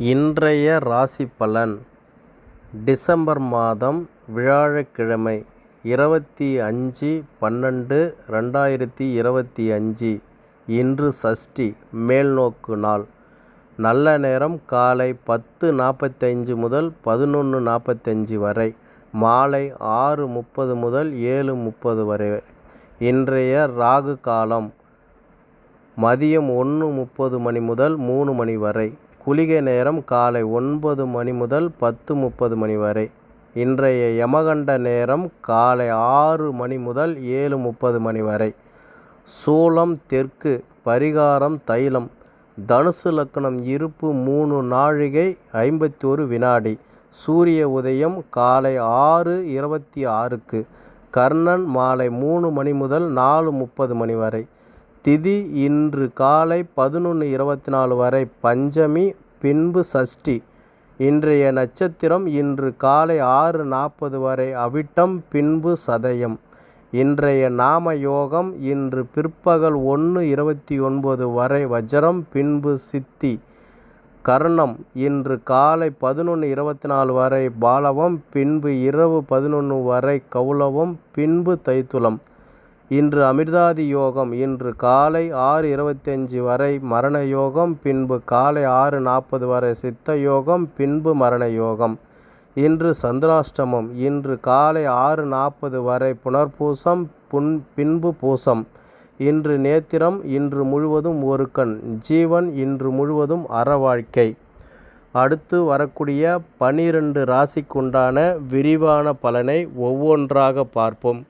இன்றைய ராசி பலன். டிசம்பர் மாதம் வியாழக்கிழமை இருபத்தி அஞ்சு பன்னெண்டு ரெண்டாயிரத்தி இருபத்தி அஞ்சு. இன்று சஷ்டி மேல்நோக்கு நாள். நல்ல நேரம் காலை பத்து நாற்பத்தஞ்சு முதல் பதினொன்று நாற்பத்தஞ்சு வரை. மாலை ஆறு முப்பது முதல் ஏழு முப்பது வரை. இன்றைய ராகு காலம் மதியம் ஒன்று முப்பது மணி முதல் மூணு மணி வரை. குளிகை நேரம் காலை ஒன்பது மணி முதல் பத்து முப்பது மணி வரை. இன்றைய யமகண்ட நேரம் காலை ஆறு மணி முதல் ஏழு முப்பது மணி வரை. சூலம் தெற்கு பரிகாரம் தைலம் தனுசு லக்னம் இருப்பு மூணு நாழிகை ஐம்பத்தோரு வினாடி. சூரிய உதயம் காலை ஆறு இருபத்தி ஆறுக்கு. கர்ணன் மாலை மூணு மணி முதல் நாலு முப்பது மணி வரை. திதி இன்று காலை பதினொன்று இருபத்தி நாலு வரை பஞ்சமி பின்பு சஷ்டி. இன்றைய நட்சத்திரம் இன்று காலை ஆறு நாற்பது வரை அவிட்டம் பின்பு சதயம். இன்றைய நாம யோகம் இன்று பிற்பகல் ஒன்று இருபத்தி ஒன்பது வரை வஜ்ரம் பின்பு சித்தி. கர்ணம் இன்று காலை பதினொன்று இருபத்தி நாலு வரை பாலவம் பின்பு இரவு பதினொன்று வரை கௌலவம் பின்பு தைத்துலம். இன்று அமிர்தாதி யோகம் இன்று காலை ஆறு இருபத்தஞ்சி வரை மரண யோகம் பின்பு காலை ஆறு நாற்பது வரை சித்த யோகம் பின்பு மரண யோகம். இன்று சந்திராஷ்டமம் இன்று காலை ஆறு நாற்பது வரை புனர்பூசம் புன் பின்பு பூசம். இன்று நேத்திரம் இன்று முழுவதும் ஒரு கண் ஜீவன் இன்று முழுவதும் அறவாழ்க்கை அடுத்து வரக்கூடிய பனிரெண்டு ராசிக்குண்டான விரிவான பலனை ஒவ்வொன்றாக பார்ப்போம்.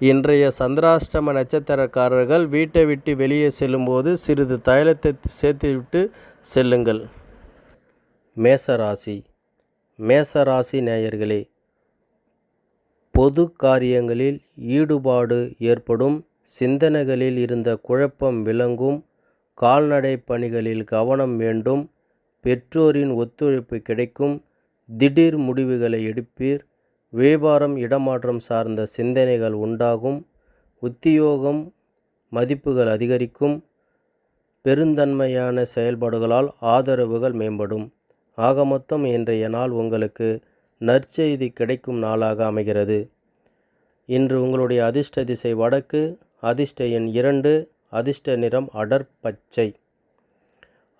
இன்றைய சந்திராஷ்டம நட்சத்திரக்காரர்கள் வீட்டை விட்டு வெளியே செல்லும்போது சிறிது தைலத்தை சேர்த்துவிட்டு செல்லுங்கள். மேசராசி. மேசராசி நேயர்களே பொது காரியங்களில் ஈடுபாடு ஏற்படும் சிந்தனைகளில் இருந்த குழப்பம் விளங்கும் கால்நடை பணிகளில் கவனம் வேண்டும் பெற்றோரின் ஒத்துழைப்பு கிடைக்கும் திடீர் முடிவுகளை எடுப்பீர் வியாபாரம் இடமாற்றம் சார்ந்த சிந்தனைகள் உண்டாகும். உத்தியோகம் மதிப்புகள் அதிகரிக்கும். பெருந்தன்மையான செயல்பாடுகளால் ஆதரவுகள் மேம்படும். ஆக மொத்தம் இன்றைய நாள் உங்களுக்கு நற்செய்தி கிடைக்கும் நாளாக அமைகிறது. இன்று உங்களுடைய அதிர்ஷ்ட திசை வடக்கு அதிர்ஷ்ட எண் இரண்டு அதிர்ஷ்ட நிறம் அடர் பச்சை.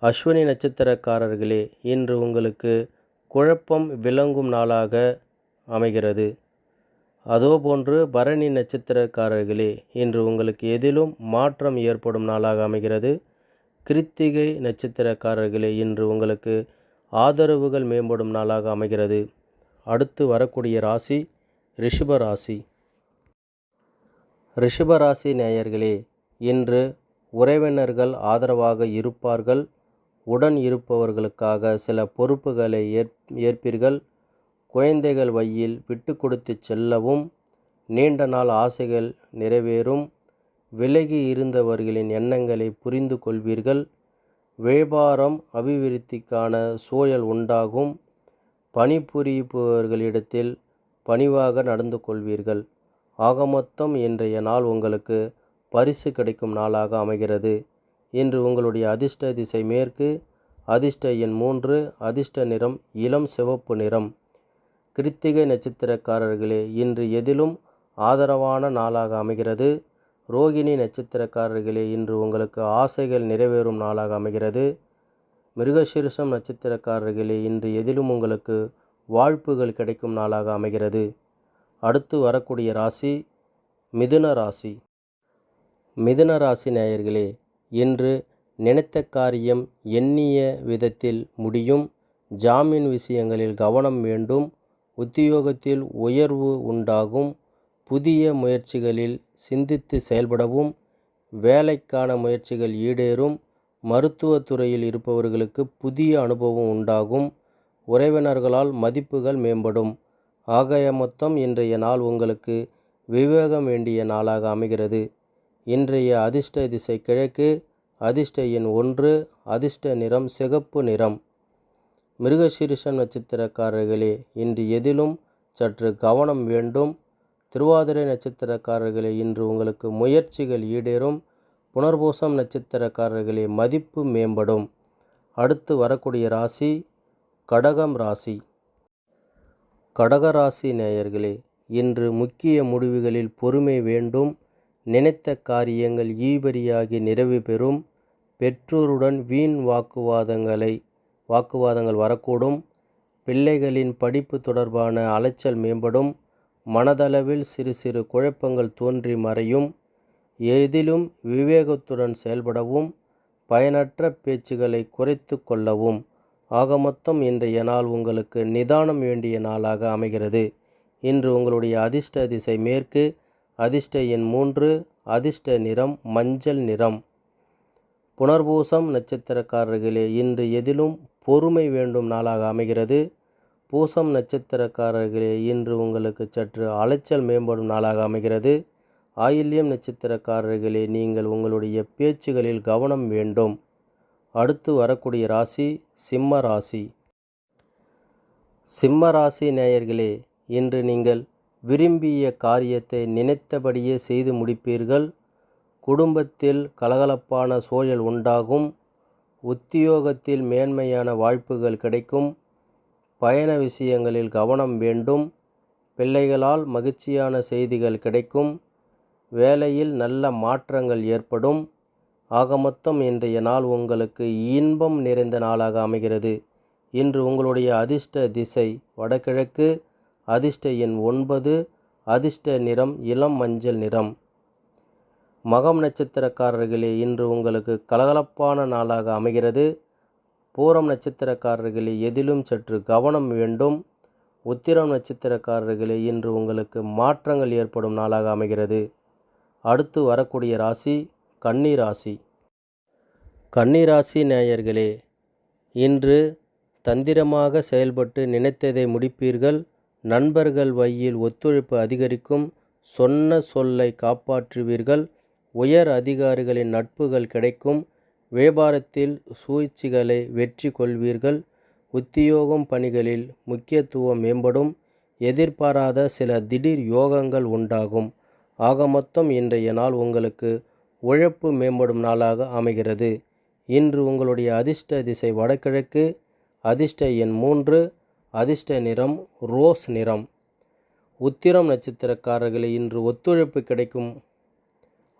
அஸ்வினி நட்சத்திரக்காரர்களே இன்று உங்களுக்கு குழப்பம் விளங்கும் நாளாக அமைகிறது. அதோபோன்று பரணி நட்சத்திரக்காரர்களே இன்று உங்களுக்கு எதிலும் மாற்றம் ஏற்படும் நாளாக அமைகிறது. கிருத்திகை நட்சத்திரக்காரர்களே இன்று உங்களுக்கு ஆதரவுகள் மேம்படும் நாளாக அமைகிறது. அடுத்து வரக்கூடிய ராசி ரிஷப ராசி. ரிஷபராசி நேயர்களே இன்று உறவினர்கள் ஆதரவாக இருப்பார்கள். உடன் இருப்பவர்களுக்காக சில பொறுப்புகளை ஏற் ஏற்பீர்கள். குழந்தைகள் வழியில் விட்டு கொடுத்து செல்லவும் நீண்ட நாள் ஆசைகள் நிறைவேறும். விலகி இருந்தவர்களின் எண்ணங்களை புரிந்து கொள்வீர்கள். வியாபாரம் அபிவிருத்திக்கான சூழல் உண்டாகும். பணிபுரிபவர்களிடத்தில் பணிவாக நடந்து கொள்வீர்கள். ஆக மொத்தம் இன்றைய நாள் உங்களுக்கு பரிசு கிடைக்கும் நாளாக அமைகிறது. இன்று உங்களுடைய அதிர்ஷ்ட திசை மேற்கு அதிர்ஷ்ட எண் மூன்று அதிர்ஷ்ட நிறம் இளம் சிவப்பு நிறம். கிருத்திகை நட்சத்திரக்காரர்களே இன்று எதிலும் ஆதரவான நாளாக அமைகிறது. ரோகிணி நட்சத்திரக்காரர்களே இன்று உங்களுக்கு ஆசைகள் நிறைவேறும் நாளாக அமைகிறது. மிருகசீரிஷம் நட்சத்திரக்காரர்களே இன்று எதிலும் உங்களுக்கு வாழ்ப்புகள் கிடைக்கும் நாளாக அமைகிறது. அடுத்து வரக்கூடிய ராசி மிதுன ராசி. மிதுன ராசி நேயர்களே இன்று நினைத்த காரியம் எண்ணிய விதத்தில் முடியும். ஜாமீன் விஷயங்களில் கவனம் வேண்டும். உத்தியோகத்தில் உயர்வு உண்டாகும். புதிய முயற்சிகளில் சிந்தித்து செயல்படவும் வேலைக்கான முயற்சிகள் ஈடேறும். மருத்துவத்துறையில் இருப்பவர்களுக்கு புதிய அனுபவம் உண்டாகும். உறவினர்களால் மதிப்புகள் மேம்படும். ஆகாய மொத்தம் இன்றைய நாள் உங்களுக்கு விவேகம் வேண்டிய நாளாக அமைகிறது. இன்றைய அதிர்ஷ்ட திசை கிழக்கு அதிர்ஷ்ட எண் ஒன்று அதிர்ஷ்ட நிறம் சிகப்பு நிறம். மிருகசீரிஷ நட்சத்திரக்காரர்களே இன்று எதிலும் சற்று கவனம் வேண்டும். திருவாதிரை நட்சத்திரக்காரர்களே இன்று உங்களுக்கு முயற்சிகள் ஈடேறும். புனர்பூசம் நட்சத்திரக்காரர்களே மதிப்பு மேம்படும். அடுத்து வரக்கூடிய ராசி கடகம் ராசி. கடகராசி நேயர்களே இன்று முக்கிய முடிவுகளில் பொறுமை வேண்டும். நினைத்த காரியங்கள் ஈபரியாகி நிறைவு பெறும். பெற்றோருடன் வீண் வாக்குவாதங்களை வாக்குவாதங்கள் வரக்கூடும். பிள்ளைகளின் படிப்பு தொடர்பான அலைச்சல் மேம்படும். மனதளவில் சிறு சிறு குழப்பங்கள் தோன்றி மறையும். எதிலும் விவேகத்துடன் செயல்படவும். பயனற்ற பேச்சுகளை குறைத்து கொள்ளவும். ஆக மொத்தம் இன்றைய நாள் உங்களுக்கு நிதானம் வேண்டிய நாளாக அமைகிறது. இன்று உங்களுடைய அதிர்ஷ்ட திசை மேற்கு. அதிர்ஷ்ட எண் மூன்று அதிர்ஷ்ட நிறம் மஞ்சள் நிறம். புனர்பூசம் நட்சத்திரக்காரர்களே இன்று எதிலும் பொறுமை வேண்டும் நாளாக அமைகிறது. பூசம் நட்சத்திரக்காரர்களே இன்று உங்களுக்கு சற்று அலைச்சல் மேம்படும் நாளாக அமைகிறது. ஆயில்யம் நட்சத்திரக்காரர்களே நீங்கள் உங்களுடைய பேச்சுகளில் கவனம் வேண்டும். அடுத்து வரக்கூடிய ராசி சிம்ம ராசி. சிம்ம ராசி நேயர்களே இன்று நீங்கள் விரும்பிய காரியத்தை நினைத்தபடியே செய்து முடிப்பீர்கள். குடும்பத்தில் கலகலப்பான சூழல் உண்டாகும். உத்தியோகத்தில் மேன்மையான வாய்ப்புகள் கிடைக்கும். பயண விஷயங்களில் கவனம் வேண்டும். பிள்ளைகளால் மகிழ்ச்சியான செய்திகள் கிடைக்கும். வேலையில் நல்ல மாற்றங்கள் ஏற்படும். ஆக மொத்தம் இன்றைய நாள் உங்களுக்கு இன்பம் நிறைந்த நாளாக அமைகிறது. இன்று உங்களுடைய அதிர்ஷ்ட திசை வடகிழக்கு. அதிர்ஷ்ட எண் ஒன்பது. அதிர்ஷ்ட நிறம் இளம் மஞ்சள் நிறம். மகம் நட்சத்திரக்காரர்களே இன்று உங்களுக்கு கலகலப்பான நாளாக அமைகிறது. பூரம் நட்சத்திரக்காரர்களே எதிலும் சற்று கவனம் வேண்டும். உத்திரம் நட்சத்திரக்காரர்களே இன்று உங்களுக்கு மாற்றங்கள் ஏற்படும் நாளாக அமைகிறது. அடுத்து வரக்கூடிய ராசி கன்னி ராசி கன்னி ராசி நேயர்களே இன்று தந்திரமாக செயல்பட்டு நினைத்ததை முடிப்பீர்கள். நண்பர்கள் வழியில் ஒத்துழைப்பு அதிகரிக்கும். சொன்ன சொல்லை காப்பாற்றுவீர்கள். உயர் அதிகாரிகளின் நட்புகள் கிடைக்கும். வியாபாரத்தில் சூழ்ச்சிகளை வெற்றி கொள்வீர்கள். உத்தியோகம் பணிகளில் முக்கியத்துவம் மேம்படும். எதிர்பாராத சில திடீர் யோகங்கள் உண்டாகும். ஆக மொத்தம் இன்றைய நாள் உங்களுக்கு உழைப்பு மேம்படும் நாளாக அமைகிறது. இன்று உங்களுடைய அதிர்ஷ்ட திசை வடகிழக்கு அதிர்ஷ்ட எண் மூன்று அதிர்ஷ்ட நிறம் ரோஸ் நிறம். உத்திரம் நட்சத்திரக்காரர்களே இன்று ஒத்துழைப்பு கிடைக்கும்.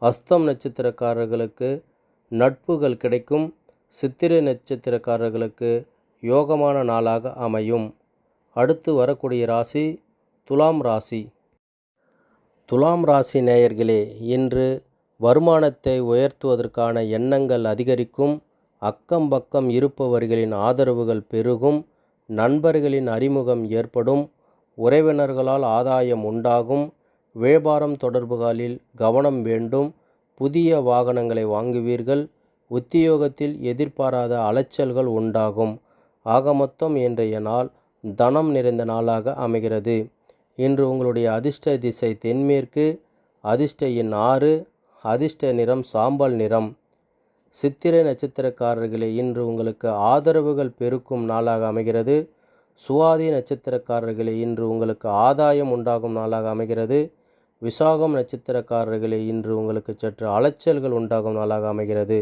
அஸ்தம் நட்சத்திரக்காரர்களுக்கு நட்புகள் கிடைக்கும். சித்திரை நட்சத்திரக்காரர்களுக்கு யோகமான நாளாக அமையும். அடுத்து வரக்கூடிய ராசி துலாம் ராசி. துலாம் ராசி நேயர்களே இன்று வருமானத்தை உயர்த்துவதற்கான எண்ணங்கள் அதிகரிக்கும். அக்கம் பக்கம் இருப்பவர்களின் ஆதரவுகள் பெருகும். நண்பர்களின் அறிமுகம் ஏற்படும். உறவினர்களால் ஆதாயம் உண்டாகும். வியாபாரம் தொடர்புகளில் கவனம் வேண்டும். புதிய வாகனங்களை வாங்குவீர்கள். உத்தியோகத்தில் எதிர்பாராத அலைச்சல்கள் உண்டாகும். ஆக மொத்தம் இன்றைய நாள் தனம் நிறைந்த நாளாக அமைகிறது. இன்று உங்களுடைய அதிர்ஷ்ட திசை தென்மேற்கு அதிர்ஷ்ட எண் ஆறு அதிர்ஷ்ட நிறம் சாம்பல் நிறம். சித்திரை நட்சத்திரக்காரர்களே இன்று உங்களுக்கு ஆதரவுகள் பெருக்கும் நாளாக அமைகிறது. சுவாதி நட்சத்திரக்காரர்களே இன்று உங்களுக்கு ஆதாயம் உண்டாகும் நாளாக அமைகிறது. விசாகம் நட்சத்திரக்காரர்களே இன்று உங்களுக்கு சற்று அலைச்சல்கள் உண்டாகும் நாளாக அமைகிறது.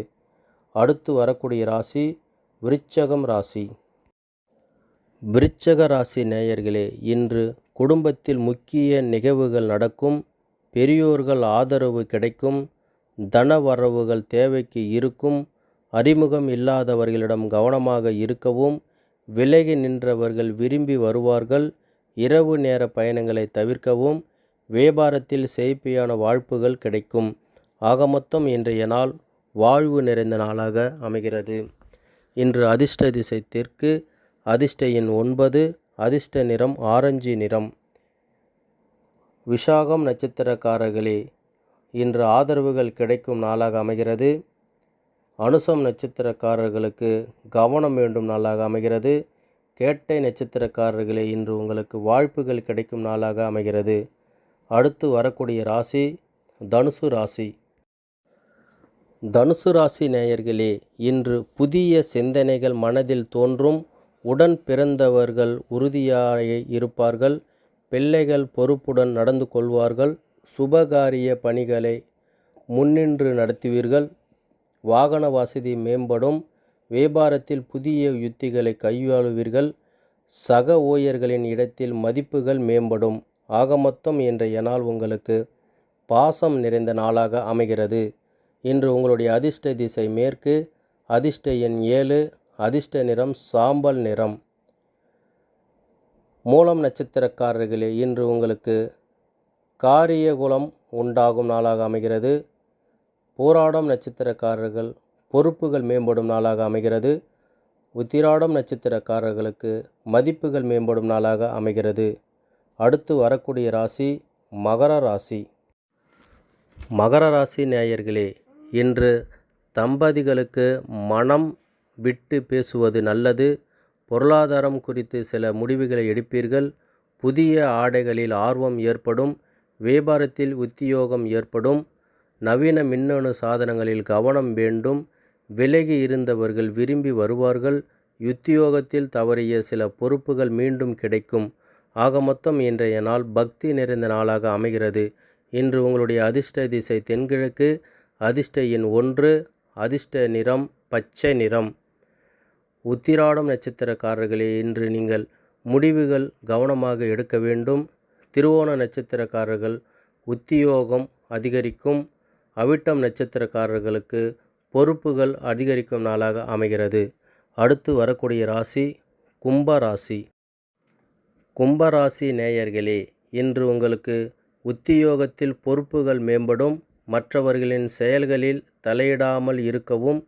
அடுத்து வரக்கூடிய ராசி விருச்சகம் ராசி. விருச்சக ராசி நேயர்களே இன்று குடும்பத்தில் முக்கிய நிகழ்வுகள் நடக்கும் பெரியோர்கள் ஆதரவு கிடைக்கும் தன வரவுகள் தேவைக்கு இருக்கும் அறிமுகம் இல்லாதவர்களிடம் கவனமாக இருக்கவும் விலகி நின்றவர்கள் விரும்பி வருவார்கள் இரவு நேர பயணங்களை தவிர்க்கவும் வியாபாரத்தில் செழிப்பையான வாழ்ப்புகள் கிடைக்கும். ஆக மொத்தம் இன்றைய நாள் வாழ்வு நிறைந்த நாளாக அமைகிறது. இன்று அதிர்ஷ்ட திசை தெற்கு அதிர்ஷ்ட எண் ஒன்பது அதிர்ஷ்ட நிறம் ஆரஞ்சு நிறம். விஷாகம் நட்சத்திரக்காரர்களே இன்று ஆதரவுகள் கிடைக்கும் நாளாக அமைகிறது. அனுசம் நட்சத்திரக்காரர்களுக்கு கவனம் வேண்டும் நாளாக அமைகிறது. கேட்டை நட்சத்திரக்காரர்களே இன்று உங்களுக்கு வாழ்ப்புகள் கிடைக்கும் நாளாக அமைகிறது. அடுத்து வரக்கூடிய ராசி தனுசு ராசி. தனுசு ராசி நேயர்களே இன்று புதிய சிந்தனைகள் மனதில் தோன்றும் உடன் பிறந்தவர்கள் உறுதியாக இருப்பார்கள் பிள்ளைகள் பொறுப்புடன் நடந்து கொள்வார்கள் சுபகாரிய பணிகளை முன்னின்று நடத்துவீர்கள் வாகன வசதி மேம்படும் வியாபாரத்தில் புதிய யுத்திகளை கையாளுவீர்கள் சக ஊழியர்களின் இடத்தில் மதிப்புகள் மேம்படும். ஆக மொத்தம் இன்றைய நாள் உங்களுக்கு பாசம் நிறைந்த நாளாக அமைகிறது. இன்று உங்களுடைய அதிர்ஷ்ட திசை மேற்கு அதிர்ஷ்ட எண் ஏழு அதிர்ஷ்ட நிறம் சாம்பல் நிறம். மூலம் நட்சத்திரக்காரர்களே இன்று உங்களுக்கு காரிய குலம் உண்டாகும் நாளாக அமைகிறது. போராடம் நட்சத்திரக்காரர்கள் பொறுப்புகள் மேம்படும் நாளாக அமைகிறது. உத்திராடம் நட்சத்திரக்காரர்களுக்கு மதிப்புகள் மேம்படும் நாளாக அமைகிறது. அடுத்து வரக்கூடிய ராசி மகர ராசி. மகர ராசி நேயர்களே இன்று தம்பதிகளுக்கு மனம் விட்டு பேசுவது நல்லது. பொருளாதாரம் குறித்து சில முடிவுகளை எடுப்பீர்கள். புதிய ஆடைகளில் ஆர்வம் ஏற்படும். வியாபாரத்தில் உத்தியோகம் ஏற்படும். நவீன மின்னணு சாதனங்களில் கவனம் வேண்டும். விலகி இருந்தவர்கள் விரும்பி வருவார்கள். உத்தியோகத்தில் தவறிய சில பொறுப்புகள் மீண்டும் கிடைக்கும். ஆக மொத்தம் இன்றைய நாள் பக்தி நிறைந்த நாளாக அமைகிறது. இன்று உங்களுடைய அதிர்ஷ்ட திசை தென்கிழக்கு அதிர்ஷ்ட எண் ஒன்று அதிர்ஷ்ட நிறம் பச்சை நிறம். உத்திராடம் நட்சத்திரக்காரர்களே இன்று நீங்கள் முடிவுகள் கவனமாக எடுக்க வேண்டும். திருவோண நட்சத்திரக்காரர்கள் உத்தியோகம் அதிகரிக்கும். அவிட்டம் நட்சத்திரக்காரர்களுக்கு பொறுப்புகள் அதிகரிக்கும் நாளாக அமைகிறது. அடுத்து வரக்கூடிய ராசி கும்ப ராசி. கும்பராசி நேயர்களே இன்று உங்களுக்கு உத்தியோகத்தில் பொறுப்புகள் மேம்படும் மற்றவர்களின் செயல்களில் தலையிடாமல் இருக்கவும்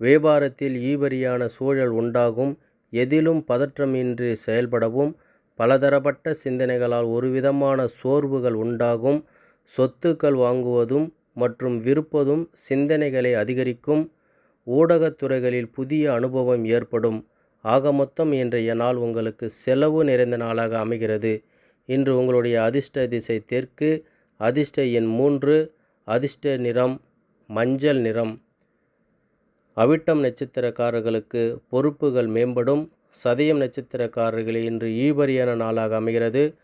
வியாபாரத்தில் ஈவரியான சூழல் உண்டாகும் எதிலும் பதற்றமின்றி செயல்படவும் பலதரப்பட்ட சிந்தனைகளால் ஒருவிதமான சோர்வுகள் உண்டாகும் சொத்துக்கள் வாங்குவதும் மற்றும் விற்பதும் சிந்தனைகளை அதிகரிக்கும் ஊடகத்துறைகளில் புதிய அனுபவம் ஏற்படும். ஆக மொத்தம் இன்றைய நாள் உங்களுக்கு செலவு நிறைந்த நாளாக அமைகிறது. இன்று உங்களுடைய அதிர்ஷ்ட திசை தெற்கு அதிர்ஷ்ட எண் மூன்று அதிர்ஷ்ட நிறம் மஞ்சள் நிறம். அவிட்டம் நட்சத்திரக்காரர்களுக்கு பொறுப்புகள் மேம்படும். சதயம் நட்சத்திரக்காரர்களே இன்று ஈபரியான நாளாக அமைகிறது.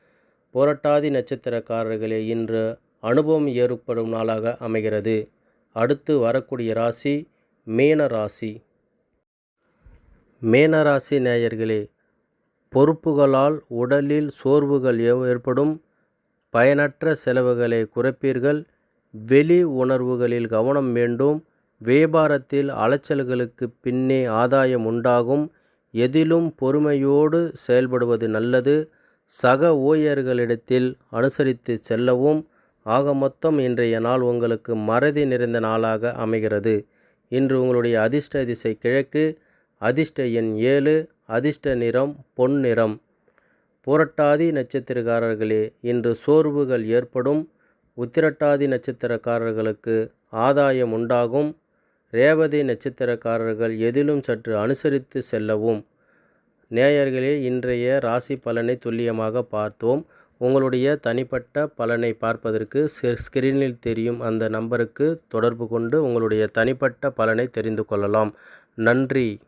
புரட்டாதி நட்சத்திரக்காரர்களே இன்று அனுபவம் ஏற்படும் நாளாக அமைகிறது. அடுத்து வரக்கூடிய ராசி மேன ராசி. மேனராசி நேயர்களே பொறுப்புகளால் உடலில் சோர்வுகள் ஏ- ஏற்படும். பயனற்ற செலவுகளை குறைப்பீர்கள். வெளி உணர்வுகளில் கவனம் வேண்டும். வியாபாரத்தில் அலைச்சல்களுக்கு பின்னே ஆதாயம் உண்டாகும். எதிலும் பொறுமையோடு செயல்படுவது நல்லது. சக ஊழியர்களிடத்தில் அனுசரித்து செல்லவும். ஆக மொத்தம் இன்றைய நாள் உங்களுக்கு மறதி நிறைந்த நாளாக அமைகிறது. இன்று உங்களுடைய அதிர்ஷ்ட திசை கிழக்கு. அதிர்ஷ்ட எண் ஏழு அதிர்ஷ்ட நிறம் பொன் நிறம். புரட்டாதி நட்சத்திரக்காரர்களே இன்று சோர்வுகள் ஏற்படும். உத்திரட்டாதி நட்சத்திரக்காரர்களுக்கு ஆதாயம் உண்டாகும். ரேவதி நட்சத்திரக்காரர்கள் எதிலும் சற்று அனுசரித்து செல்லவும். நேயர்களே இன்றைய ராசி பலனை துல்லியமாக பார்த்தோம். உங்களுடைய தனிப்பட்ட பலனை பார்ப்பதற்கு ஸ்கிரீனில் தெரியும் அந்த நம்பருக்கு தொடர்பு கொண்டு உங்களுடைய தனிப்பட்ட பலனை தெரிந்து கொள்ளலாம். நன்றி.